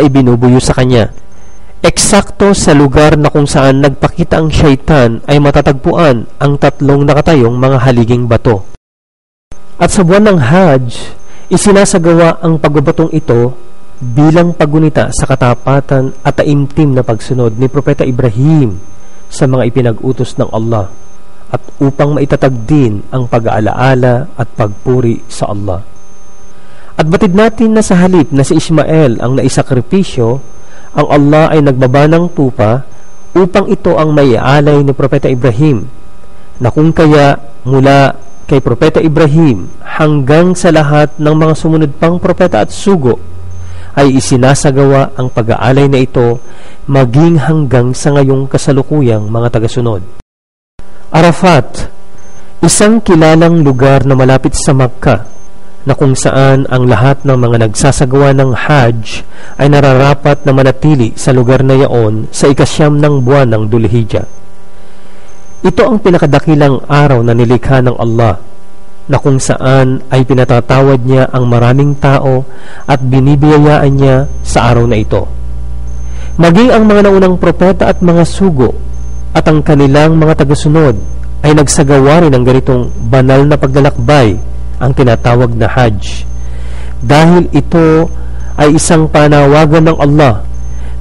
ay binubuyo sa kanya. Eksakto sa lugar na kung saan nagpakita ang syaitan ay matatagpuan ang tatlong nakatayong mga haliging bato. At sa buwan ng Hajj, isinasagawa ang pagbabatong ito bilang pagunita sa katapatan at taimtim na pagsunod ni Propeta Ibrahim sa mga ipinag-utos ng Allah at upang maitatag din ang pag-aalaala at pagpuri sa Allah. At batid natin na sa halip na si Ismael ang naisakripisyo, ang Allah ay nagbaba ng tupa upang ito ang maialay ni Propeta Ibrahim, na kung kaya mula kay Propeta Ibrahim hanggang sa lahat ng mga sumunod pang propeta at sugo, ay isinasagawa ang pag-aalay na ito maging hanggang sa ngayong kasalukuyang mga tagasunod. Arafat, isang kilalang lugar na malapit sa Makkah na kung saan ang lahat ng mga nagsasagawa ng Hajj ay nararapat na manatili sa lugar na yaon sa ikasyam ng buwan ng Dulhijjah. Ito ang pinakadakilang araw na nilikha ng Allah na kung saan ay pinatatawad niya ang maraming tao at binibiyayaan niya sa araw na ito. Maging ang mga naunang propeta at mga sugo at ang kanilang mga tagasunod ay nagsagawa rin ng ganitong banal na paglalakbay ang tinatawag na Hajj. Dahil ito ay isang panawagan ng Allah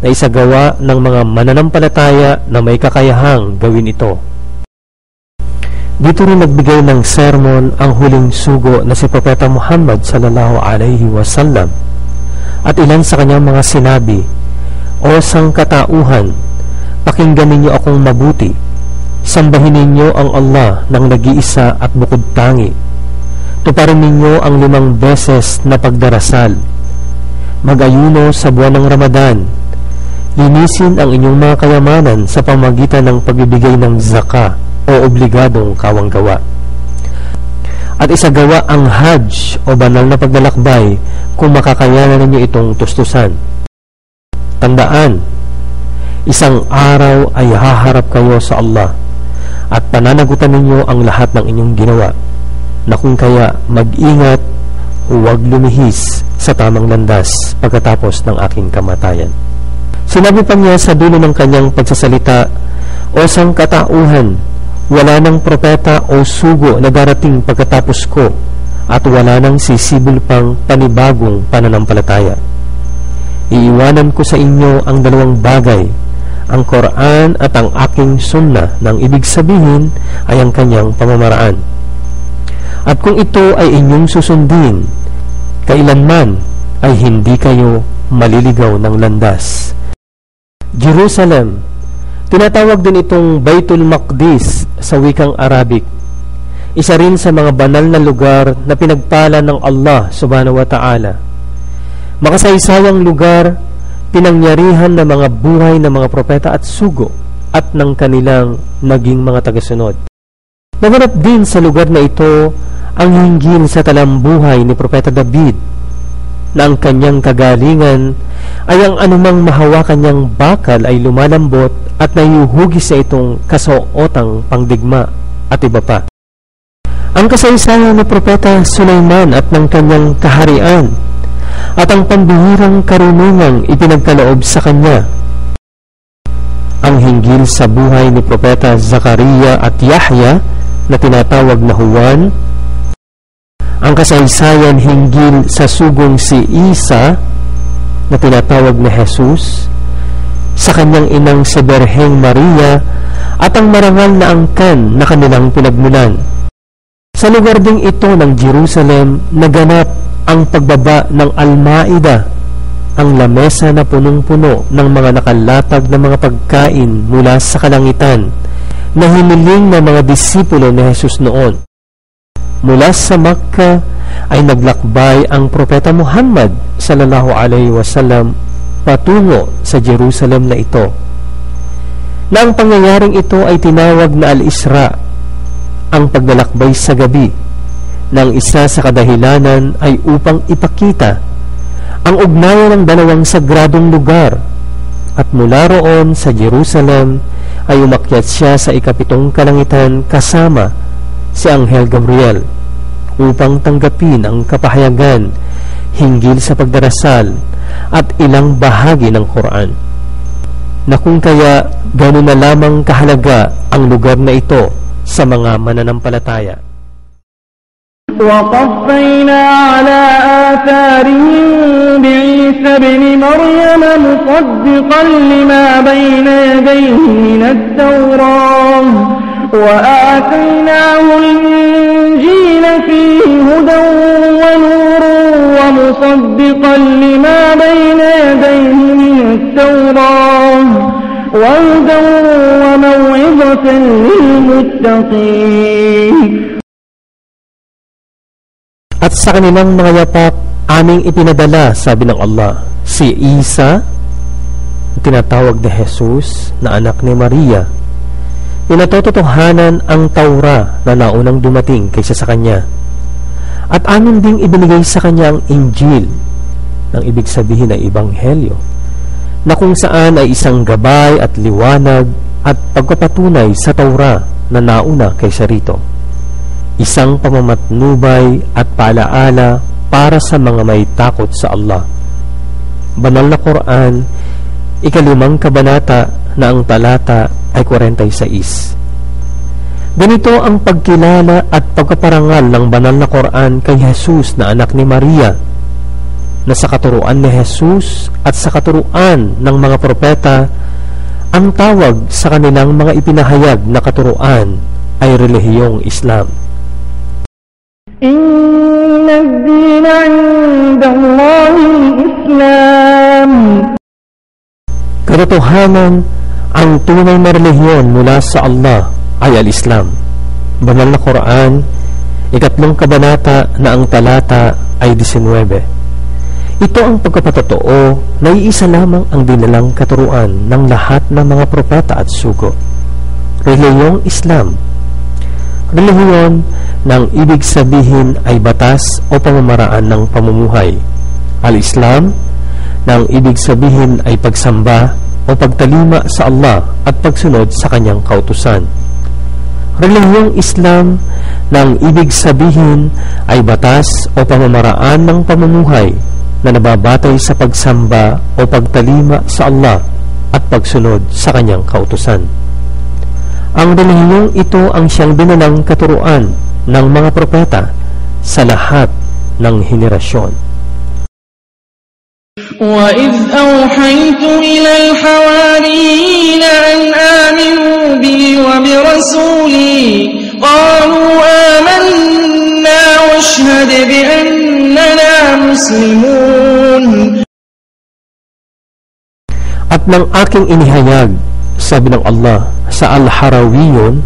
na isagawa ng mga mananampalataya na may kakayahang gawin ito. Dito rin nagbigay ng sermon ang huling sugo na si Propeta Muhammad sallallahu alaihi wasallam at ilan sa kanyang mga sinabi, O sangkatauhan, pakinggan ninyo akong mabuti, sambahin ninyo ang Allah ng nag-iisa at bukod tangi Tuparin ninyo ang limang beses na pagdarasal. Mag-ayuno sa buwan ng Ramadan. Linisin ang inyong mga kayamanan sa pamagitan ng pagbibigay ng zaka o obligadong kawanggawa. At isagawa ang Hajj o banal na paglalakbay kung makakayanan ninyo itong tustusan. Tandaan, isang araw ay haharap kayo sa Allah at pananagutan ninyo ang lahat ng inyong ginawa na kung kaya mag-ingat huwag lumihis sa tamang landas pagkatapos ng aking kamatayan. Sinabi pa niya sa dulo ng kanyang pagsasalita, O sang katauhan, wala ng propeta o sugo na darating pagkatapos ko at wala nang sisibol pang panibagong pananampalataya. Iiwanan ko sa inyo ang dalawang bagay, ang Quran at ang aking sunnah nang ibig sabihin ay ang kanyang pamamaraan at kung ito ay inyong susundin, kailanman ay hindi kayo maliligaw ng landas. Jerusalem, tinatawag din itong Baitul Maqdis sa wikang Arabic. Isa rin sa mga banal na lugar na pinagpala ng Allah subhanahu wa ta'ala. Makasaysayang lugar, pinangyarihan ng mga buhay ng mga propeta at sugo at ng kanilang naging mga tagasunod. Naganap din sa lugar na ito ang hinggil sa talambuhay ni Propeta David na ang kanyang kagalingan ay ang anumang mahawakan niyang bakal ay lumalambot at nayuhugis sa itong kasuotang pangdigma at iba pa. Ang kasaysayan ni Propeta Sulaiman at ng kanyang kaharian at ang pambihirang karunungang ipinagkaloob sa kanya. Ang hinggil sa buhay ni Propeta Zakaria at Yahya na tinatawag na Juan ang kasaysayan hinggil sa sugong si Isa na tinatawag na Jesus sa kanyang inang si Berheng Maria at ang marangal na angkan na kanilang pinagmulan. Sa lugar ding ito ng Jerusalem, naganap ang pagbaba ng Almaida, ang lamesa na punong-puno ng mga nakalatag na mga pagkain mula sa kalangitan na hiniling ng mga disipulo ni Jesus noon. Mula sa Makkah ay naglakbay ang Propeta Muhammad sallallahu alaihi wasallam patungo sa Jerusalem na ito. Na ang pangyayaring ito ay tinawag na Al-Isra, ang paglalakbay sa gabi, ang isa sa kadahilanan ay upang ipakita ang ugnayan ng dalawang sagradong lugar at mula roon sa Jerusalem ay umakyat siya sa ikapitong kalangitan kasama si Anghel Gabriel upang tanggapin ang kapahayagan hinggil sa pagdarasal at ilang bahagi ng Quran. Na kung kaya gano'n na lamang kahalaga ang lugar na ito sa mga mananampalataya. وقفينا على آثارهم بعيسى ابن مريم مصدقا لما بين يديه من التوراة وآتيناه الإنجيل فيه هدى ونور ومصدقا لما بين يديه من التوراة وهدى وموعظة للمتقين At sa kanilang mga yapak, aming ipinadala, sabi ng Allah, si Isa, tinatawag na Jesus, na anak ni Maria. Pinatototohanan ang Taura na naunang dumating kaysa sa kanya. At amin ding ibinigay sa kanya ang Injil, ng ibig sabihin ay Ebanghelyo, na kung saan ay isang gabay at liwanag at pagpapatunay sa Taura na nauna kaysa rito isang pamamatnubay at paalaala para sa mga may takot sa Allah. Banal na Quran, ikalimang kabanata na ang talata ay 46. Ganito ang pagkilala at pagkaparangal ng banal na Koran kay Jesus na anak ni Maria na sa katuruan ni Jesus at sa katuruan ng mga propeta ang tawag sa kanilang mga ipinahayag na katuruan ay relihiyong Islam. Inna ad-dina 'inda Allahi Islam. Katotohanan ang tunay na relihiyon mula sa Allah ay al-Islam. Banal na Quran, ikatlong kabanata na ang talata ay 19. Ito ang pagkapatotoo na iisa lamang ang dinalang katuruan ng lahat ng mga propeta at sugo. Reliyong Islam Relihiyon ng ibig sabihin ay batas o pamamaraan ng pamumuhay. Al-Islam ng ibig sabihin ay pagsamba o pagtalima sa Allah at pagsunod sa kanyang kautusan. Relihiyong Islam ng ibig sabihin ay batas o pamamaraan ng pamumuhay na nababatay sa pagsamba o pagtalima sa Allah at pagsunod sa kanyang kautusan. Ang relihiyong ito ang siyang binalang katuruan ng mga propeta sa lahat ng henerasyon. وإذ أوحيت إلى الحواريين أن آمنوا بي وبرسولي قالوا آمنا واشهد بأننا مسلمون At ng aking inihayag sabi ng Allah sa Al-Harawiyon,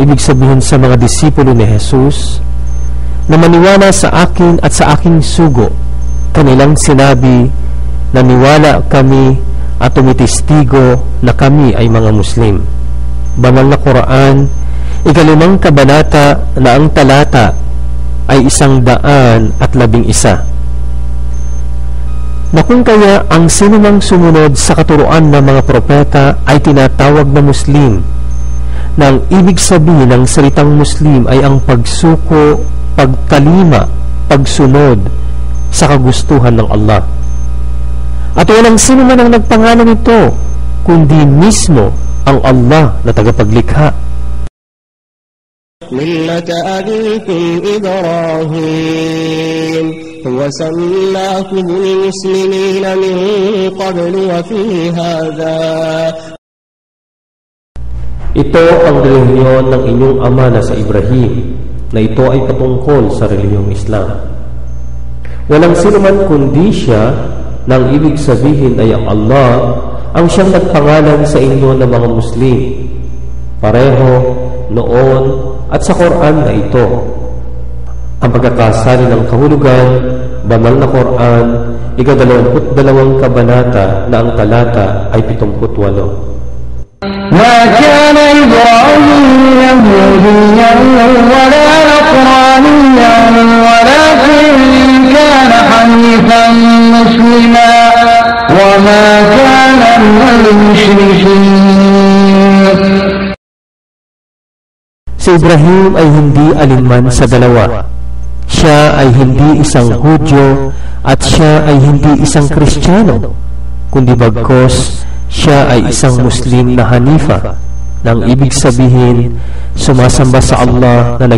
ibig sabihin sa mga disipulo ni Jesus, na maniwala sa akin at sa aking sugo. Kanilang sinabi, naniwala kami at tumitistigo na kami ay mga Muslim. Banal na Quran, ikalimang kabanata na ang talata ay isang daan at labing isa na kung kaya ang sinumang sumunod sa katuruan ng mga propeta ay tinatawag na Muslim, na ang ibig sabihin ng salitang Muslim ay ang pagsuko, pagtalima, pagsunod sa kagustuhan ng Allah. At walang sino man ang nagpangalan nito, kundi mismo ang Allah na tagapaglikha. ملة أبيكم إبراهيم وسماكم المسلمين من قبل وفي هذا Ito ang relihiyon ng inyong ama na sa Ibrahim, na ito ay patungkol sa relihiyong Islam. Walang sino man kundi siya, nang ibig sabihin ay ang Allah, ang siyang nagpangalan sa inyo ng mga Muslim. Pareho, noon, at sa Quran na ito. Ang pagkakasali ng kahulugan, banal na Quran, ikadalawamput dalawang kabanata na ang talata ay pitumput walo. ما كان إبراهيم يهوديا ولا نصرانيا ولكن كان حنيفا مسلما وما كان من المشركين Si Ibrahim ay hindi alinman sa dalawa. Siya ay hindi isang Hudyo at siya ay hindi isang Kristiyano, kundi bagkos siya ay isang Muslim na Hanifa, nang ibig sabihin sumasamba sa Allah na